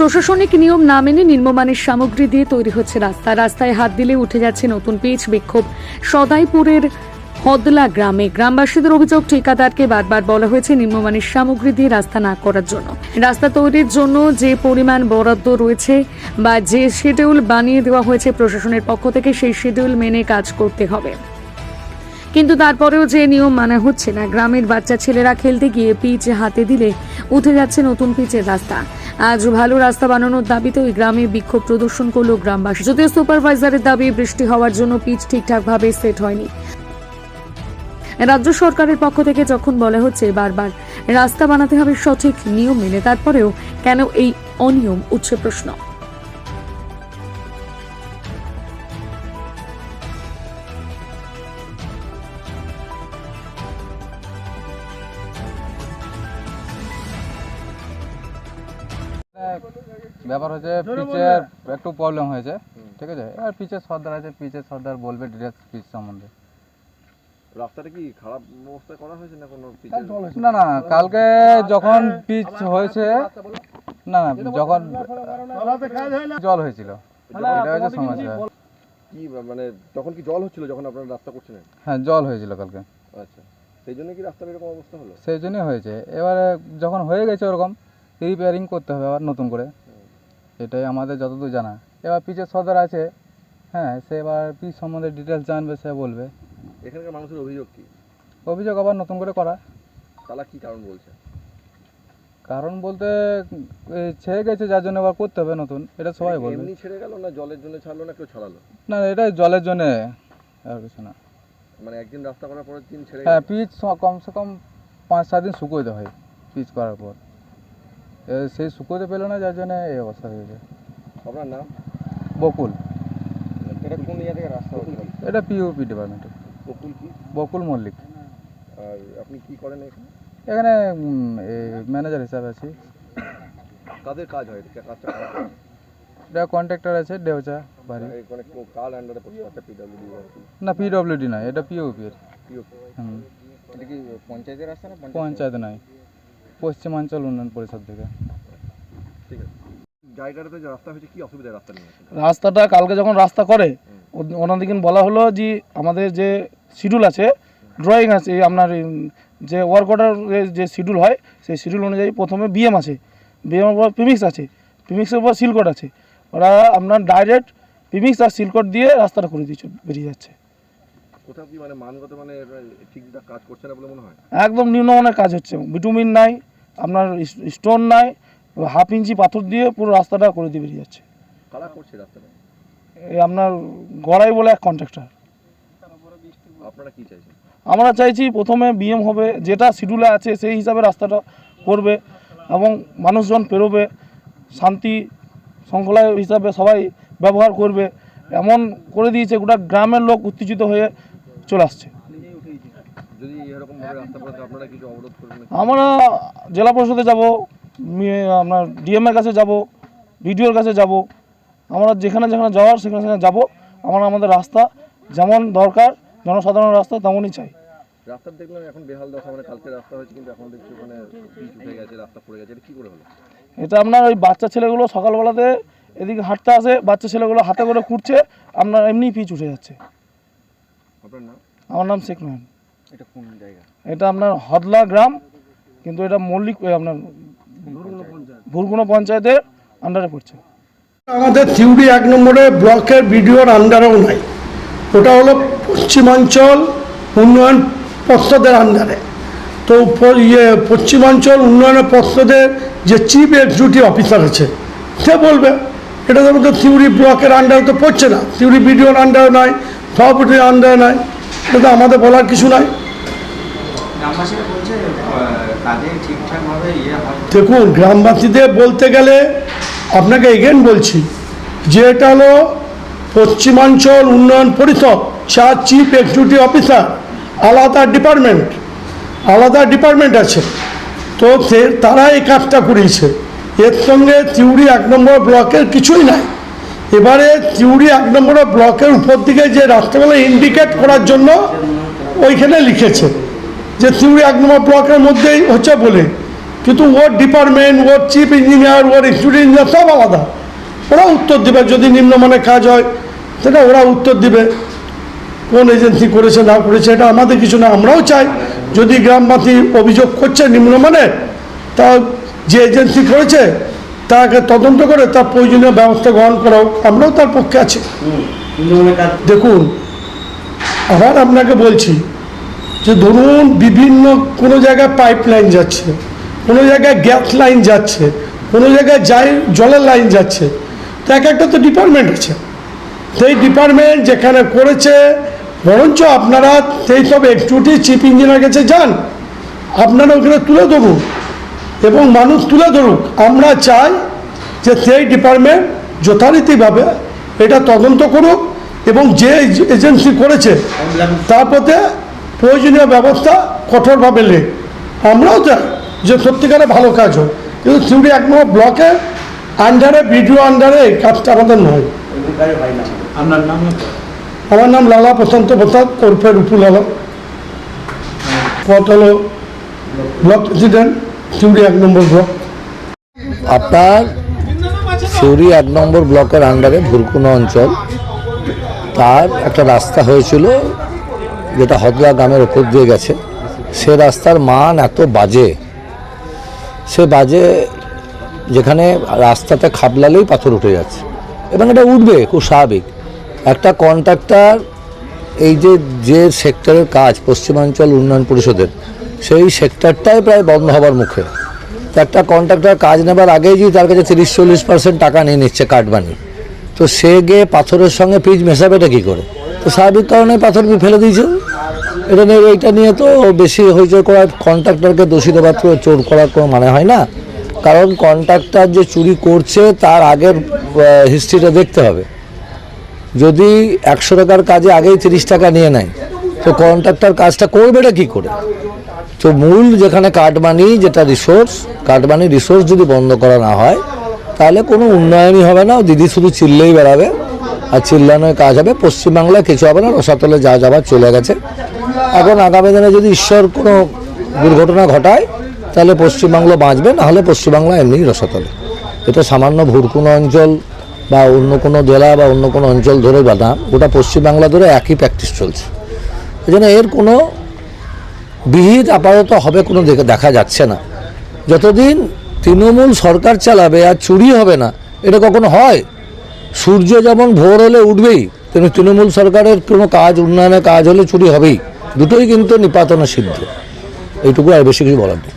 প্রশাসনিক নিয়ম না মেনে নিম্নমানের সামগ্রী দিয়ে তৈরি হচ্ছে রাস্তা। রাস্তায় হাত দিলে উঠে যাচ্ছে নতুন পিচ বিক্ষোভ। সদাইপুরের হদলা গ্রামে গ্রামবাসীদের অভিযোগ, ঠিকাদারকে বারবার বলা হয়েছে নিম্নমানের সামগ্রী দিয়ে রাস্তা না করার জন্য। রাস্তা তৈরির জন্য যে পরিমাণ বরাদ্দ রয়েছে বা যে শিডিউল বানিয়ে দেওয়া হয়েছে প্রশাসনের পক্ষ থেকে, সেই শিডিউল মেনে কাজ করতে হবে। কিন্তু তারপরেও যে নিয়ম মানা হচ্ছে না, গ্রামের বাচ্চা ছেলেরা খেলতে গিয়ে পিচ হাতে দিলে উঠে যাচ্ছে নতুন পিচের রাস্তা। আজ ভালো রাস্তা বানানোর দাবিতে ওই গ্রামে বিক্ষোভ প্রদর্শন করল গ্রামবাসী। যদিও সুপারভাইজারের দাবি, বৃষ্টি হওয়ার জন্য পিচ ঠিকঠাকভাবে সেট হয়নি। রাজ্য সরকারের পক্ষ থেকে যখন বলা হচ্ছে বারবার রাস্তা বানাতে হবে সঠিক নিয়ম মেনে, তারপরেও কেন এই অনিয়ম? উচ্ছে প্রশ্ন। ব্যাপার হচ্ছে পিচের একটু প্রবলেম হয়েছে ঠিক আছে? এবার পিচের সর্দার আছে পিচের সর্দার বলবে ডিটেলস পিচ সম্বন্ধে। রাস্তাটা কি খারাপ অবস্থায় করা হয়েছে না কোনো না না কালকে যখন পিচ হয়েছে না না যখন জল হয়েছিল। এটা হয়েছে সমস্যা কি মানে তখন কি জল হচ্ছিল যখন আপনারা রাস্তা করছিলেন? হ্যাঁ জল হয়েছিল কালকে। আচ্ছা। সেই জন্য কি রাস্তার এরকম অবস্থা হলো? সেই জন্যই হয়েছে। এবারে যখন হয়ে গেছে ওরকম রিপেয়ারিং করতে হবে আবার নতুন করে। এটাই আমাদের যতদূর জানা। এবার পিচের সর্দার আছে। হ্যাঁ সে এবার পিচ সম্বন্ধে ডিটেলস জানবে সে বলবে। এখানকার মানুষের অভিযোগ কি? অভিযোগ আবার নতুন করে করা। তারা কি কারণ বলছে? কারণ বলতে এই ছেড়ে গেছে যার জন্য আবার করতে হবে নতুন। এটা সবাই বলবে। এমনি ছেড়ে গেল না জলের জন্য ছাড়লো না কেউ ছাড়ালো? না এটা জলের জন্য আর কিছু না। মানে একদিন রাস্তা করার পরের দিন ছেড়ে হ্যাঁ পিচ স- কমসে কম পাঁচ সাত দিন শুকোতে হয় পিচ করার পর। সেই শুকোতে পেল না যার জন্য এই অবস্থা হয়েছে আপনার নাম? বকুল। এটা কোন ইয়ে থেকে রাস্তা এটা পিইউপি ডিপার্টমেন্টে বকুল কি? বকুল মল্লিক। আর আপনি কি করেন এখানে? এখানে ম্যানেজার হিসাবে আছি। কাদের কাজ হয়? এটা কাজটা কারা করে? এটা কন্ট্রাক্টর আছে দেওচা বাড়ি। এই মানে কোন কার আন্ডারে পড়ছে? আচ্ছা পিডব্লিউডি না পিডব্লিউডি নয় এটা পিইউপি এর। পিও হুম। এটা কি পঞ্চায়েতের রাস্তা না পঞ্চায়েত নয়। পশ্চিমাঞ্চল উন্নয়ন পরিষদ থেকে। ঠিক আছে। জায়গাটাতে যে রাস্তা হয়েছে কি অসুবিধা রাস্তা নিয়ে রাস্তাটা কালকে যখন রাস্তা করে ওনাদেরকে বলা হলো যে আমাদের যে শিডিউল আছে ড্রয়িং আছে আপনার যে ওয়ার্ক অর্ডারের যে শিডিউল হয় সেই শিডিউল অনুযায়ী প্রথমে বিএম আছে। বিএমের পর পিমিক্স আছে। পিমিক্সের পর সিলকট আছে। ওরা আপনার ডাইরেক্ট পিমিক্স আর সিলকট দিয়ে রাস্তাটা করে দিয়ে চল- বেরিয়ে যাচ্ছে। কোথাও কি মানে মানগত মানে ঠিকঠাক কাজ করছে না বলে মনে হয়? একদম নিম্নমানের কাজ হচ্ছে। ভিটামিন নাই আপনার স্টোন নাই হাফ ইঞ্চি পাথর দিয়ে পুরো রাস্তাটা করে দিয়ে বেরিয়ে যাচ্ছে। কারা করছে রাস্তাটা? এই আপনার গড়াই বলে এক কন্ট্রাক্টর আপনারা কি চাইছেন? আমরা চাইছি প্রথমে বিএম হবে যেটা শিডিউলে আছে সেই হিসাবে রাস্তাটা করবে এবং মানুষজন পেরোবে শান্তি শৃঙ্খলা হিসাবে সবাই ব্যবহার করবে। এমন করে দিয়েছে গোটা গ্রামের লোক উত্তেজিত হয়ে চলে আসছে? আমরা জেলা পরিষদে যাব আপনার ডিএমের কাছে যাব বিডিওর কাছে যাব। আমরা যেখানে যেখানে যাওয়ার সেখানে সেখানে যাব। আমরা আমাদের রাস্তা যেমন দরকার জনসাধারণের রাস্তা তেমনই চাই। রাস্তা দেখলাম এখন বেহাল দশা মানে কালকে রাস্তা হয়েছে কিন্তু এখন দেখছি ওখানে পিচ উঠে গেছে রাস্তা পড়ে গেছে এটা কি করে হলো? এটা আপনার ওই বাচ্চা ছেলেগুলো সকালবেলাতে এদিকে হাঁটতে আসে বাচ্চা ছেলেগুলো হাতে করে কুটছে আপনার এমনি পিচ উঠে যাচ্ছে। আপনার নাম? আমার নাম শেখ নয়ন এটা কোন জায়গা? এটা আপনার হদলা গ্রাম কিন্তু এটা মল্লিক ওই আপনার ভুরগুনো পঞ্চায়েতের আন্ডারে পড়ছে। আমাদের থিউরি এক নম্বরে ব্লকের বিডিওর আন্ডারেও নাই। ওটা হলো পশ্চিমাঞ্চল উন্নয়ন পর্ষদের আন্ডারে তো ইয়ে পশ্চিমাঞ্চল উন্নয়ন পর্ষদের যে চিফ এক্সিকিউটিভ অফিসার আছে সে বলবে এটা তো তো থিউরি ব্লকের আন্ডারে তো পড়ছে না। থিউরি বিডিওর আন্ডারে নয় সভাপতির আন্ডারে নয় এটা তো আমাদের বলার কিছু নাই। ইয়ে দেখুন গ্রামবাসীদের বলতে গেলে আপনাকে এগেন বলছি যে এটা হলো পশ্চিমাঞ্চল উন্নয়ন পরিষদ চার চিফ এক্সিকিউটিভ অফিসার আলাদা ডিপার্টমেন্ট আলাদা ডিপার্টমেন্ট আছে। তো সে তারা এই কাজটা করিয়েছে। এর সঙ্গে চিউড়ি এক নম্বর ব্লকের কিছুই নাই। এবারে চিউড়ি এক নম্বর ব্লকের উপর দিকে যে রাস্তাগুলো ইন্ডিকেট করার জন্য ওইখানে লিখেছে। যে চিউড়ি এক নম্বর ব্লকের মধ্যেই হচ্ছে বলে। কিন্তু ওর ডিপার্টমেন্ট, ওর চিফ ইঞ্জিনিয়ার, ওর এক্সিকিউটিভ ইঞ্জিনিয়ার সব আলাদা। ওরা উত্তর দেবে যদি নিম্নমানের কাজ হয়, সেটা ওরা উত্তর দিবে। কোন এজেন্সি করেছে, না করেছে, এটা আমাদের কিছু না, আমরাও চাই। যদি গ্রামবাসী অভিযোগ করছে নিম্নমানের, তা যে এজেন্সি করেছে তাকে তদন্ত করে তার প্রয়োজনীয় ব্যবস্থা গ্রহণ করা হোক আমরাও তার পক্ষে আছি। দেখুন আবার আপনাকে বলছি যে ধরুন বিভিন্ন কোনো জায়গায় পাইপ লাইন যাচ্ছে কোনো জায়গায় গ্যাস লাইন যাচ্ছে কোনো জায়গায় যাই জলের লাইন যাচ্ছে তো এক একটা তো ডিপার্টমেন্ট আছে। সেই ডিপার্টমেন্ট যেখানে করেছে বরঞ্চ আপনারা সেই সব এক্সিকিউটিভ চিফ ইঞ্জিনিয়ার কাছে যান আপনারা ওখানে তুলে ধরুন। এবং মানুষ তুলে ধরুক আমরা চাই যে সেই ডিপার্টমেন্ট যথারীতিভাবে এটা তদন্ত করুক এবং যে এজেন্সি করেছে তার প্রতি প্রয়োজনীয় ব্যবস্থা কঠোরভাবে লেখ আমরাও চাই যে সত্যিকারে ভালো কাজ হোক। কিন্তু সিউড়ি এক নম্বর ব্লকের আন্ডারে বিডিও আন্ডারে এই কাজটা আমাদের নয়। আপনার নাম আমার নাম লালা প্রশান্ত প্রসাদ ওরফে রুপুল আলম পদ হলো ব্লক প্রেসিডেন্ট। সিউড়ি এক নম্বর ব্লক। আপনার সিউড়ি এক নম্বর ব্লকের আন্ডারে ভুরকুনা অঞ্চল। তার একটা রাস্তা হয়েছিল, যেটা হদলা গ্রামের ওপর দিয়ে গেছে। সে রাস্তার মান এত বাজে। সে বাজে যেখানে রাস্তাতে খাবলালেই পাথর উঠে যাচ্ছে। এবং এটা উঠবে, খুব স্বাভাবিক। একটা কন্ট্রাক্টর এই যে যে সেক্টরের কাজ, পশ্চিমাঞ্চল উন্নয়ন পরিষদের সেই সেক্টরটাই প্রায় বন্ধ হবার মুখে। একটা কন্ট্রাক্টর কাজ নেবার আগেই যদি তার কাছে তিরিশ, চল্লিশ পার্সেন্ট টাকা নিয়ে নিচ্ছে কাঠ তো সে গিয়ে পাথরের সঙ্গে পিচ মেশাবেটা কী করে? তো স্বাভাবিক কারণে পাথর ফেলে দিয়েছে? এটা নিয়ে, এইটা নিয়ে তো বেশি হইচই করার কন্ট্রাক্টরকে দোষী তো চোর করার কোনো মানে হয় না। কারণ কন্ট্রাক্টর যে চুরি করছে, তার আগের হিস্ট্রিটা দেখতে হবে। যদি একশো টাকার কাজে আগেই তিরিশ টাকা নিয়ে নেয়, তো কন্ট্রাক্টর কাজটা করবে করবেটা কী করে? তো মূল যেখানে কাঠমানি যেটা রিসোর্স কাঠমানি রিসোর্স যদি বন্ধ করা না হয়, তাহলে কোনো উন্নয়নই হবে না। দিদি শুধু চিল্লেই বেড়াবে, আর চিল্লানোর কাজ হবে। পশ্চিমবাংলায় কিছু হবে না, রসাতলে যা যাবার চলে গেছে। এখন আগামী দিনে যদি ঈশ্বর কোনো দুর্ঘটনা ঘটায়, তাহলে পশ্চিমবাংলা বাঁচবে, না হলে পশ্চিমবাংলা এমনিই রসাতলে। এটা সামান্য ভুরকুনো অঞ্চল বা অন্য কোনো জেলা বা অন্য কোনো অঞ্চল ধরে বানা গোটা পশ্চিমবাংলা ধরে একই প্র্যাকটিস চলছে। এই জন্য এর কোনো বিহিত আপাতত হবে কোনো দেখে দেখা যাচ্ছে না। যতদিন তৃণমূল সরকার চালাবে আর চুরি হবে না, এটা কখনো হয়? সূর্য যেমন ভোর হলে উঠবেই, তেমনি তৃণমূল সরকারের কোনো কাজ, উন্নয়নের কাজ হলে চুরি হবেই। দুটোই কিন্তু নিপাতনা সিদ্ধ এইটুকু আর বেশি কিছু বলার নেই।